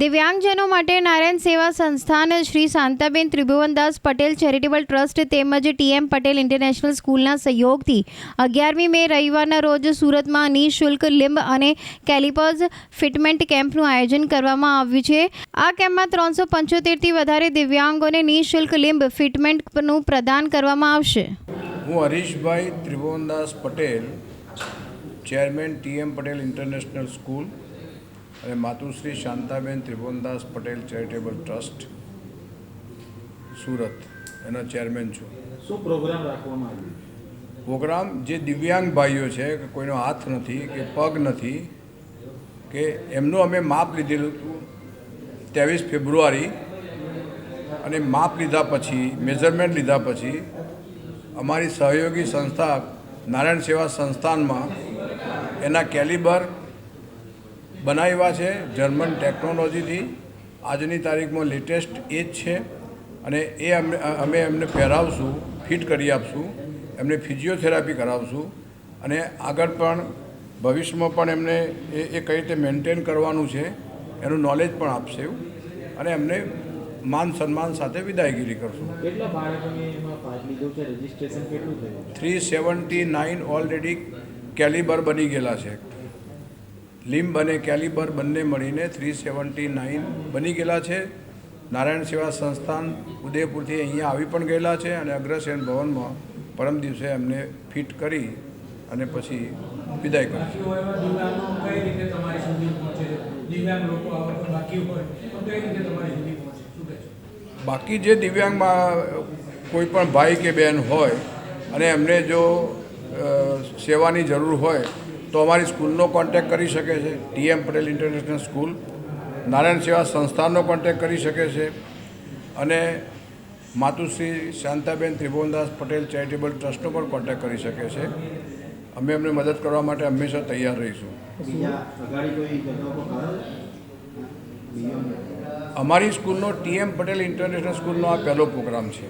દિવ્યાંગજનો માટે Narayan Seva Sansthan Shri Shantaben Tribhuvandas Patel charitable trust તેમજ TM Patel international સ્કૂલના સહયોગથી અગિયારમી મે રવિવારના રોજ સુરતમાં નિઃશુલ્ક લિંબ અને કેલિપર્સ ફિટમેન્ટ કેમ્પનું આયોજન કરવામાં આવ્યું છે. આ કેમ્પમાં ત્રણસો પંચોતેરથી વધારે દિવ્યાંગોને નિઃશુલ્ક લિંબ ફિટમેન્ટનું પ્રદાન કરવામાં આવશે. હું Harishbhai Tribhuvandas Patel, chairman TM Patel international school અને માતુશ્રી શાંતાબેન ત્રિભુવનદાસ પટેલ ચેરિટેબલ ટ્રસ્ટ સુરત. એનો ચેરમેન છું. શું પ્રોગ્રામ રાખવામાં આવ્યો પ્રોગ્રામ જે દિવ્યાંગ ભાઈઓ છે કે કોઈનો હાથ નથી કે પગ નથી કે એમનું અમે માપ લીધેલું હતું ત્રેવીસ ફેબ્રુઆરી અને માપ લીધા પછી મેઝરમેન્ટ લીધા પછી અમારી સહયોગી સંસ્થા નારાયણ સેવા સંસ્થાનમાં એના કેલિબર બનાવ્યા છે જર્મન ટેકનોલોજીથી. આજની તારીખમાં લેટેસ્ટ એ જ છે અને એ અમે અમે એમને પહેરાવશું ફિટ કરી આપશું એમને ફિઝિયોથેરાપી કરાવશું અને આગળ પણ ભવિષ્યમાં પણ એમને એ એ કઈ રીતે મેન્ટેન કરવાનું છે એનું નોલેજ પણ આપશે એવું. અને એમને માન સન્માન સાથે વિદાયગીરી કરશું. Three seventy nine already calibre બની ગયેલા છે. લિમ્બ અને કેલિબર બંને મળીને થ્રી સેવન્ટી નાઇન બની ગયેલા છે. નારાયણ સેવા સંસ્થાન ઉદયપુરથી અહીંયા આવી પણ ગયેલા છે અને અગ્રસેન ભવનમાં પરમ દિવસે એમને ફિટ કરી અને પછી વિદાય કરી બાકી જે દિવ્યાંગમાં કોઈ પણ ભાઈ કે બહેન હોય અને એમને જો સેવાની જરૂર હોય તો અમારી સ્કૂલનો કોન્ટેક્ટ કરી શકે છે. T M Patel international school Narayan Seva સંસ્થાનનો contact કરી શકે છે. અને માતુશ્રી શાંતાબેન ત્રિભુવનદાસ પટેલ ચેરિટેબલ ટ્રસ્ટનો પણ કોન્ટેક્ટ કરી શકે છે. અમે એમને મદદ કરવા માટે હંમેશા તૈયાર રહીશું. અમારી સ્કૂલનો ટીએમ પટેલ ઇન્ટરનેશનલ સ્કૂલનો આ પહેલો પ્રોગ્રામ છે.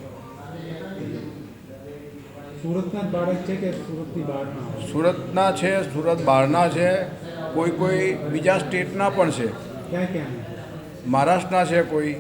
સુરતના બાળક છે કે સુરતથી બહારના સુરતના છે સુરત બહારના છે કોઈ કોઈ બીજા સ્ટેટના પણ છે. ક્યાં ક્યાં? મહારાષ્ટ્રના છે કોઈ.